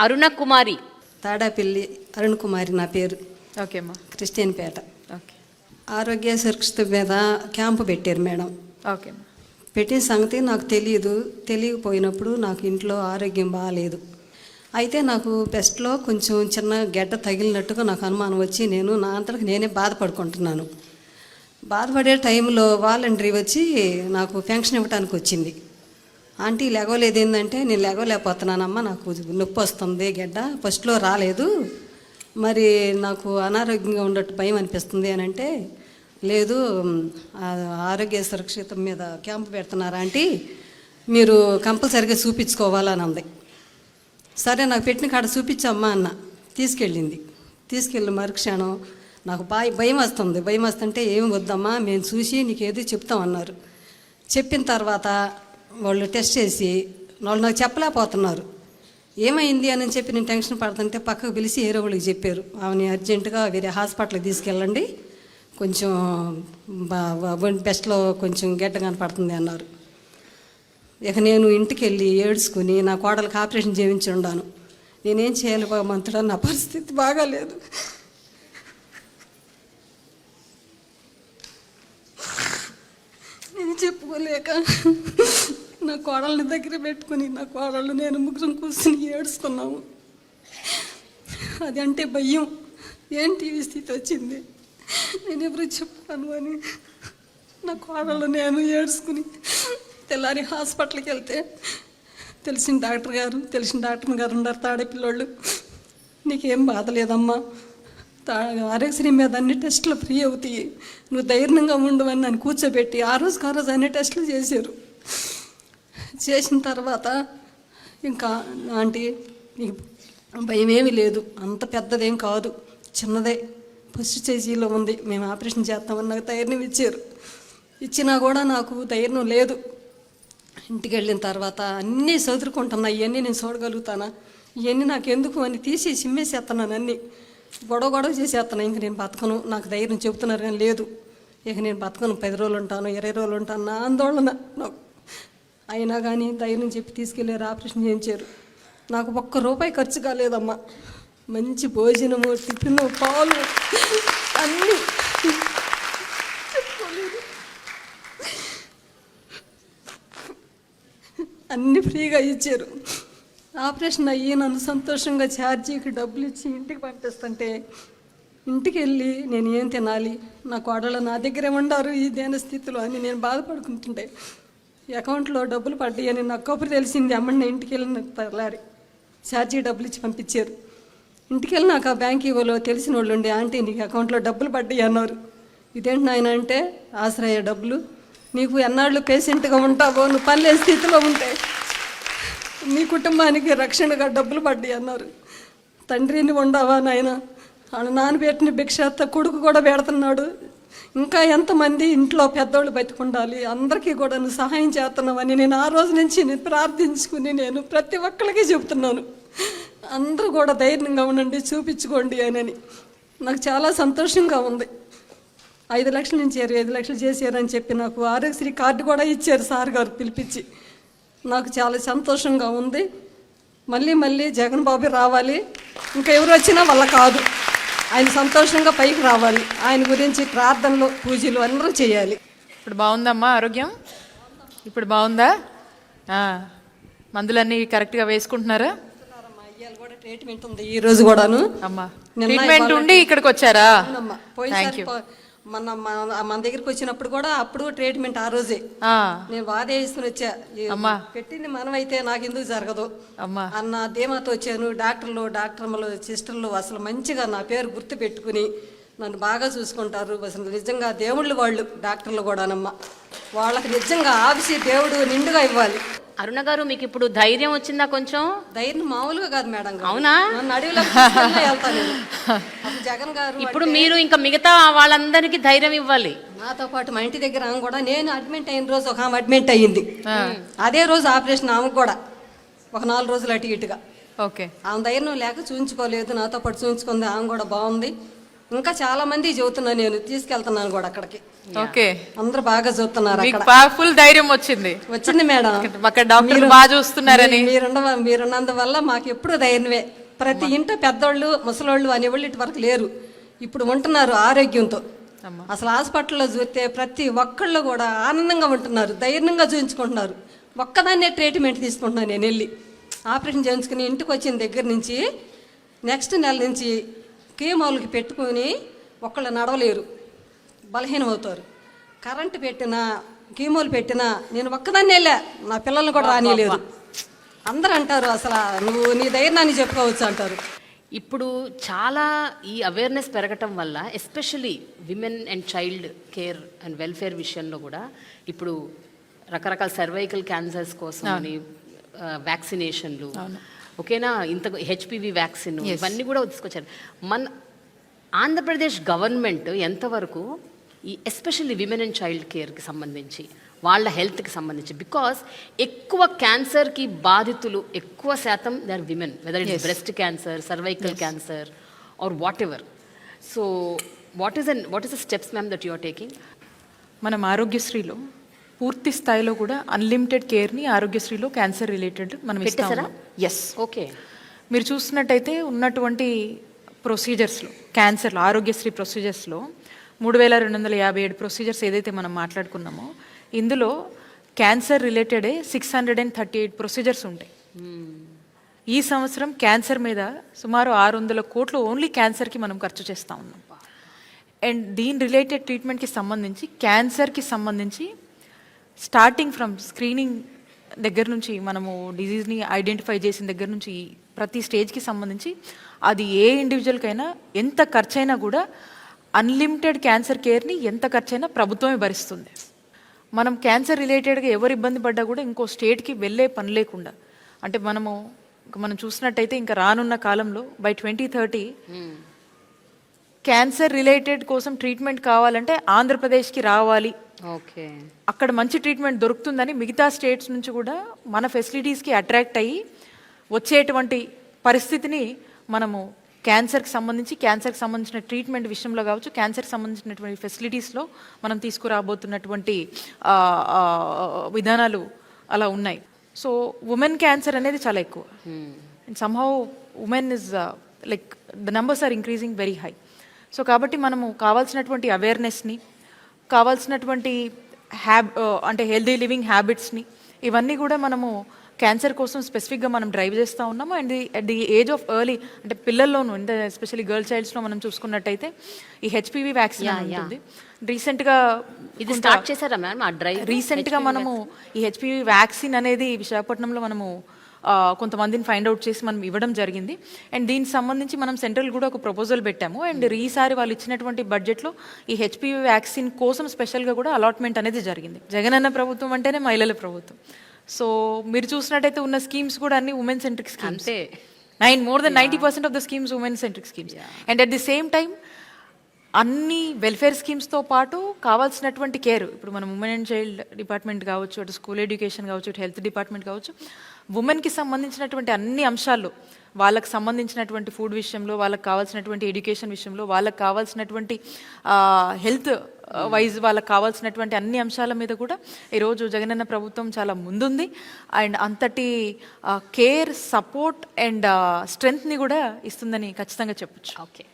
అరుణ కుమారి తాడాపల్లి అరుణ్ కుమారి నా పేరు. ఓకే అమ్మా. క్రిస్టియన్ పేట. ఓకే. ఆరోగ్య సురక్షిత మీద క్యాంపు పెట్టారు మేడం. ఓకే అమ్మా. పెట్టిన సంగతి నాకు తెలియదు. తెలియకపోయినప్పుడు నాకు ఇంట్లో ఆరోగ్యం బాగాలేదు అయితే నాకు పెస్ట్లో కొంచెం చిన్న గడ్డ తగిలినట్టుగా నాకు అనుమానం వచ్చి నేను నా అంతటికి నేనే బాధపడుకుంటున్నాను. బాధపడే టైంలో వాలంటరీ వచ్చి నాకు పెన్షన్ ఇవ్వడానికి వచ్చింది. ఆంటీ లేగోలేదు ఏంటంటే నేను లేగోలేకపోతున్నానమ్మా నాకు నొప్పి వస్తుంది గడ్డ ఫస్ట్లో రాలేదు. మరి నాకు అనారోగ్యంగా ఉండట్టు భయం అనిపిస్తుంది అని అంటే లేదు ఆరోగ్య సురక్షితం మీద క్యాంపు పెడుతున్నారా ఆంటీ? మీరు కంపల్సరిగా చూపించుకోవాలని అంది. సరే నాకు పెట్టిన కాడ చూపించమ్మా అన్న. తీసుకెళ్ళింది. తీసుకెళ్ళి మరుక్షణం నాకు బాయ్ భయం వస్తుంది. భయం వస్తుంటే ఏం వద్దమ్మా మేము చూసి నీకు ఏదో చెప్తామన్నారు చెప్పిన తర్వాత వాళ్ళు టెస్ట్ చేసి వాళ్ళు నాకు చెప్పలేకపోతున్నారు. ఏమైంది అని చెప్పి నేను టెన్షన్ పడుతుంటే పక్కకు పిలిచి ఏరో వాళ్ళకి చెప్పారు. ఆమెని అర్జెంటుగా వేరే హాస్పిటల్కి తీసుకెళ్ళండి. కొంచెం బెస్ట్లో కొంచెం గెడ్డ కనపడుతుంది అన్నారు. ఇక నేను ఇంటికి వెళ్ళి ఏడ్చుకుని నా కోడలకు ఆపరేషన్ చేయించి ఉండాను. నేనేం చేయాలి భగవంతుడా నా పరిస్థితి బాగాలేదు. నేను చెప్పుకోలేక నా కోడల్ని దగ్గర పెట్టుకుని నా కోడళ్ళు నేను ముగ్గురం కూర్చుని ఏడుస్తున్నాము. అది అంటే భయం. ఏంటి ఈ స్థితి వచ్చింది? నేను ఎవరు చెప్తాను అని నా కోడళ్ళు నేను ఏడుచుకుని తెల్లారి హాస్పిటల్కి వెళ్తే తెలిసిన డాక్టర్ గారు తెలిసిన డాక్టర్ గారు ఉన్నారు తాడేపిల్లోళ్ళు నీకేం బాధ లేదమ్మా? తా ఆరోగ్యశ్రీ మీద అన్ని టెస్టులు ఫ్రీ అవుతాయి. నువ్వు ధైర్యంగా ఉండవని అని నన్ను కూర్చోబెట్టి ఆ రోజుకు ఆ రోజు అన్ని టెస్టులు చేశారు. చేసిన తర్వాత ఇంకా ఆంటీ నీకు భయం ఏమీ లేదు. అంత పెద్దదేం కాదు. చిన్నదే. ఫస్ట్ స్టేజీలో ఉంది. మేము ఆపరేషన్ చేస్తామని నాకు ధైర్యం ఇచ్చారు. ఇచ్చినా కూడా నాకు ధైర్యం లేదు. ఇంటికి వెళ్ళిన తర్వాత అన్నీ చదువుకుంటున్నా ఇవన్నీ నేను చూడగలుగుతానా? ఇవన్నీ నాకు ఎందుకు అని తీసి చిమ్మేసేస్తున్నాను అన్నీ. గొడవ గొడవ చేసేస్తున్నాను ఇంక నేను బతకను. నాకు ధైర్యం చెబుతున్నారు కానీ లేదు. ఇక నేను బతకను. పది రోజులు ఉంటాను ఇరవై రోజులు ఉంటాను. నా ఆందోళన నాకు. అయినా కానీ ధైర్యం చెప్పి తీసుకెళ్ళారు ఆపరేషన్ చేయించారు. నాకు ఒక్క రూపాయి ఖర్చు కాలేదమ్మా. మంచి భోజనము టిఫిన్ పాలు అన్నీ. అన్ని ఫ్రీగా ఇచ్చారు. ఆపరేషన్ అయ్యి నన్ను సంతోషంగా ఛార్జీకి డబ్బులు ఇచ్చి ఇంటికి పంపిస్తుంటే ఇంటికి వెళ్ళి నేను ఏం తినాలి? నా కోడలు నా దగ్గరే ఉండారు ఈ దేన స్థితిలో అని నేను బాధపడుకుంటుంటే. అకౌంట్లో డబ్బులు పడ్డాయని నాకు కబురు తెలిసింది. అమ్మని ఇంటికి వెళ్ళిన తెల్లారి ఛార్జీ డబ్బులు ఇచ్చి పంపించారు. ఇంటికి వెళ్ళి నాకు ఆ బ్యాంక్ ఇవ్వలో తెలిసిన వాళ్ళు ఉండే ఆంటీ నీకు అకౌంట్లో డబ్బులు పడ్డాయి అన్నారు. ఇదేంటి నాయన అంటే ఆశ్రయ డబ్బులు. నీకు ఎన్నాళ్ళు పేషెంట్గా ఉంటావో నువ్వు పనిలే స్థితిలో ఉంటే నీ కుటుంబానికి రక్షణగా డబ్బులు పడ్డాయి అన్నారు. తండ్రిని ఉండవా నాయన? వాళ్ళ నాన్నబెట్టిన భిక్ష కొడుకు కూడా పెడుతున్నాడు. ఇంకా ఎంతమంది ఇంట్లో పెద్దోళ్ళు బతికుండాలి అందరికీ కూడా నువ్వు సహాయం చేస్తున్నావని నేను ఆ రోజు నుంచి నేను ప్రార్థించుకుని నేను ప్రతి ఒక్కరికి చెప్తున్నాను అందరూ కూడా ధైర్యంగా ఉండండి చూపించుకోండి అని నాకు చాలా సంతోషంగా ఉంది. ఐదు లక్షల నుంచి ఇరవై ఐదు లక్షలు చేశారని చెప్పి నాకు ఆరోగ్యశ్రీ కార్డు కూడా ఇచ్చారు సార్ గారు పిలిపించి. నాకు చాలా సంతోషంగా ఉంది. మళ్ళీ మళ్ళీ జగన్ బాబు రావాలి. ఇంకా ఎవరు వచ్చినా వాళ్ళ కాదు. ఆయన సంతోషంగా పైకి రావాలి. ఆయన గురించి ప్రార్థనలు పూజలు అందరూ చేయాలి. ఇప్పుడు బాగుందమ్మా ఆరోగ్యం? ఇప్పుడు బాగుందా? మందులన్నీ కరెక్ట్గా వేసుకుంటున్నారా? ట్రీట్మెంట్ ఉంది ఈ రోజు కూడాను. అమ్మా ట్రీట్మెంట్ ఉండి ఇక్కడికి వచ్చారా. థ్యాంక్ యూ మన మన మన దగ్గరికి వచ్చినప్పుడు కూడా అప్పుడు ట్రీట్మెంట్ ఆ రోజే. నేను వాదేసుకుని వచ్చా. ఈ అమ్మా. పెట్టింది మనమైతే నాకు ఎందుకు జరగదు? అమ్మా. అన్న ధీమాతో వచ్చాను. డాక్టర్లు డాక్టర్లు సిస్టర్లు అసలు మంచిగా నా పేరు గుర్తు పెట్టుకుని నన్ను బాగా చూసుకుంటారు. అసలు నిజంగా దేవుళ్ళు వాళ్ళు డాక్టర్లు కూడానమ్మా. వాళ్ళకి నిజంగా ఆవిసి దేవుడు నిండుగా ఇవ్వాలి. అరుణ గారు మీకు ఇప్పుడు ధైర్యం వచ్చిందా కొంచెం? ధైర్యం మామూలుగా కాదు మేడం. అవునా? జగన్ గారు ఇప్పుడు మీరు ఇంకా మిగతా వాళ్ళందరికీ ధైర్యం ఇవ్వాలి. నాతో పాటు మా ఇంటి దగ్గర ఆమె కూడా నేను అడ్మిట్ అయిన రోజు ఒక ఆమె అడ్మిట్ అయ్యింది. అదే రోజు ఆపరేషన్ ఆమెకు కూడా ఒక నాలుగు రోజులు అటు ఇటుగా. ఓకే. ఆమె ధైర్యం లేక చూయించుకోలేదు నాతో పాటు చూయించుకుంది ఆమె కూడా బాగుంది. ఇంకా చాలా మంది చెబుతున్నా నేను తీసుకెళ్తున్నాను కూడా అక్కడికి. ఓకే అందరూ బాగా మీకు అక్కడ. పవర్ఫుల్ ధైర్యం వచ్చింది. వచ్చింది మేడం. అక్కడ డాక్టర్లు బాగా చూస్తున్నారని. మీరుండ మీరున్నందువల్ల మాకు ఎప్పుడు ధైర్యమే. ప్రతి ఇంట పెద్దోళ్ళు ముసలోళ్ళు అనేవాళ్ళు ఇటు వరకు లేరు. ఇప్పుడు ఉంటున్నారు ఆరోగ్యంతో. అసలు హాస్పిటల్లో చూస్తే ప్రతి ఒక్కళ్ళు కూడా ఆనందంగా ఉంటున్నారు ధైర్యంగా చూపించుకుంటున్నారు ఒక్కదాన్నే ట్రీట్మెంట్ తీసుకుంటున్నాను నేను వెళ్ళి. ఆపరేషన్ చేయించుకుని ఇంటికి వచ్చిన దగ్గర నుంచి నెక్స్ట్ నెల నుంచి కీమోలకి పెట్టుకొని ఒక్కళ్ళు నడవలేరు. బలహీనం అవుతారు కరెంటు పెట్టినా కీమోలు పెట్టినా నేను ఒక్కదాన్ని వెళ్ళా. నా పిల్లల్ని కూడా రానియలేదు. అందరూ అంటారు అసలు నువ్వు నీ ధైర్యాన్ని చెప్పుకోవచ్చు అంటారు. ఇప్పుడు చాలా ఈ అవేర్నెస్ పెరగటం వల్ల especially women and child care and welfare విషయంలో కూడా ఇప్పుడు రకరకాల సర్వైకల్ క్యాన్సర్స్ కోసం వ్యాక్సినేషన్లు ఓకేనా? ఇంత హెచ్పివి వ్యాక్సిన్ ఇవన్నీ కూడా తీసుకొచ్చారు. మన ఆంధ్రప్రదేశ్ గవర్నమెంట్ ఎంతవరకు ఈ ఎస్పెషల్లీ విమెన్ అండ్ చైల్డ్ కేర్కి సంబంధించి వాళ్ళ హెల్త్కి సంబంధించి బికాస్ ఎక్కువ క్యాన్సర్కి బాధితులు ఎక్కువ శాతం they are women. Whether it breast cancer cervical cancer or whatever so what is an what is the steps ma'am that you are taking మనం ఆరోగ్యశ్రీలో పూర్తి స్థాయిలో కూడా అన్లిమిటెడ్ కేర్ని ఆరోగ్యశ్రీలో క్యాన్సర్ రిలేటెడ్ మనం పెట్టేశారా? ఎస్ ఓకే మీరు చూసినట్టయితే ఉన్నటువంటి ప్రొసీజర్స్లో క్యాన్సర్లో ఆరోగ్యశ్రీ ప్రొసీజర్స్లో మూడు వేల రెండు వందల యాభై ఏడు ప్రొసీజర్స్ ఏదైతే మనం మాట్లాడుకున్నామో ఇందులో cancer రిలేటెడే six hundred and thirty eight procedures ఉంటాయి. ఈ సంవత్సరం క్యాన్సర్ మీద సుమారు ఆరు వందల కోట్లు ఓన్లీ క్యాన్సర్కి మనం ఖర్చు చేస్తూ ఉన్నాం. అండ్ దీని రిలేటెడ్ ట్రీట్మెంట్కి సంబంధించి క్యాన్సర్కి సంబంధించి స్టార్టింగ్ ఫ్రమ్ స్క్రీనింగ్ దగ్గర నుంచి మనము డిజీజ్ని ఐడెంటిఫై చేసిన దగ్గర నుంచి ప్రతి స్టేజ్కి సంబంధించి అది ఏ ఇండివిజువల్కైనా ఎంత ఖర్చైనా కూడా అన్లిమిటెడ్ క్యాన్సర్ కేర్ని ఎంత ఖర్చైనా ప్రభుత్వమే భరిస్తుంది. మనం క్యాన్సర్ రిలేటెడ్గా ఎవరు ఇబ్బంది పడ్డా కూడా ఇంకో స్టేట్కి వెళ్ళే పని లేకుండా అంటే మనము మనం చూసినట్టయితే ఇంకా రానున్న కాలంలో by twenty thirty cancer related కోసం ట్రీట్మెంట్ కావాలంటే ఆంధ్రప్రదేశ్కి రావాలి. ఓకే. అక్కడ మంచి ట్రీట్మెంట్ దొరుకుతుందని మిగతా స్టేట్స్ నుంచి కూడా మన ఫెసిలిటీస్కి అట్రాక్ట్ అయ్యి వచ్చేటువంటి పరిస్థితిని మనము క్యాన్సర్కి సంబంధించి క్యాన్సర్కి సంబంధించిన ట్రీట్మెంట్ విషయంలో కావచ్చు క్యాన్సర్కి సంబంధించినటువంటి ఫెసిలిటీస్లో మనం తీసుకురాబోతున్నటువంటి విధానాలు అలా ఉన్నాయి. సో ఉమెన్ క్యాన్సర్ అనేది చాలా ఎక్కువ. And somehow women is like the numbers are increasing very high so కాబట్టి మనము కావాల్సినటువంటి అవేర్నెస్ని కావాల్సినటువంటి హ్యాబ్ అంటే హెల్దీ లివింగ్ హ్యాబిట్స్ని ఇవన్నీ కూడా మనము క్యాన్సర్ కోసం స్పెసిఫిక్గా మనం డ్రైవ్ చేస్తూ ఉన్నాము. And at the age of early అంటే పిల్లల్లోనూ అంటే ఎస్పెషల్లీ గర్ల్ చైల్డ్స్లో మనం చూసుకున్నట్టయితే ఈ హెచ్పివి వ్యాక్సిన్ ఉంటుంది. రీసెంట్గా ఇది స్టార్ట్ చేశారా మ్యామ్? ఆ డ్రైవ్ రీసెంట్గా మనము ఈ హెచ్పివి వ్యాక్సిన్ అనేది విశాఖపట్నంలో మనము కొంతమందిని ఫైండ్ అవుట్ చేసి మనం ఇవ్వడం జరిగింది. అండ్ దీనికి సంబంధించి మనం సెంట్రల్ కూడా ఒక ప్రపోజల్ పెట్టాము. అండ్ ఈసారి వాళ్ళు ఇచ్చినటువంటి బడ్జెట్లో ఈ హెచ్పివి వ్యాక్సిన్ కోసం స్పెషల్గా కూడా అలాట్మెంట్ అనేది జరిగింది. జగనన్న ప్రభుత్వం అంటేనే మహిళల ప్రభుత్వం. సో మీరు చూసినట్టయితే ఉన్న స్కీమ్స్ కూడా అన్ని ఉమెన్ సెంట్రిక్ స్కీమ్స్ అంతే nine more than ninety percent of the schemes women centric schemes and at the same time అన్ని వెల్ఫేర్ స్కీమ్స్తో పాటు కావాల్సినటువంటి కేర్ ఇప్పుడు మనం ఉమెన్ అండ్ చైల్డ్ డిపార్ట్మెంట్ కావచ్చు అటు స్కూల్ ఎడ్యుకేషన్ కావచ్చు ఇటు హెల్త్ డిపార్ట్మెంట్ కావచ్చు. ఉమెన్కి సంబంధించినటువంటి అన్ని అంశాలు వాళ్ళకు సంబంధించినటువంటి ఫుడ్ విషయంలో వాళ్ళకి కావాల్సినటువంటి ఎడ్యుకేషన్ విషయంలో వాళ్ళకి కావాల్సినటువంటి హెల్త్ వైజ్ వాళ్ళకి కావాల్సినటువంటి అన్ని అంశాల మీద కూడా ఈరోజు జగనన్న ప్రభుత్వం చాలా ముందుంది. అండ్ అంతటి కేర్ సపోర్ట్ అండ్ స్ట్రెంగ్త్ని కూడా ఇస్తుందని ఖచ్చితంగా చెప్పొచ్చు. ఓకే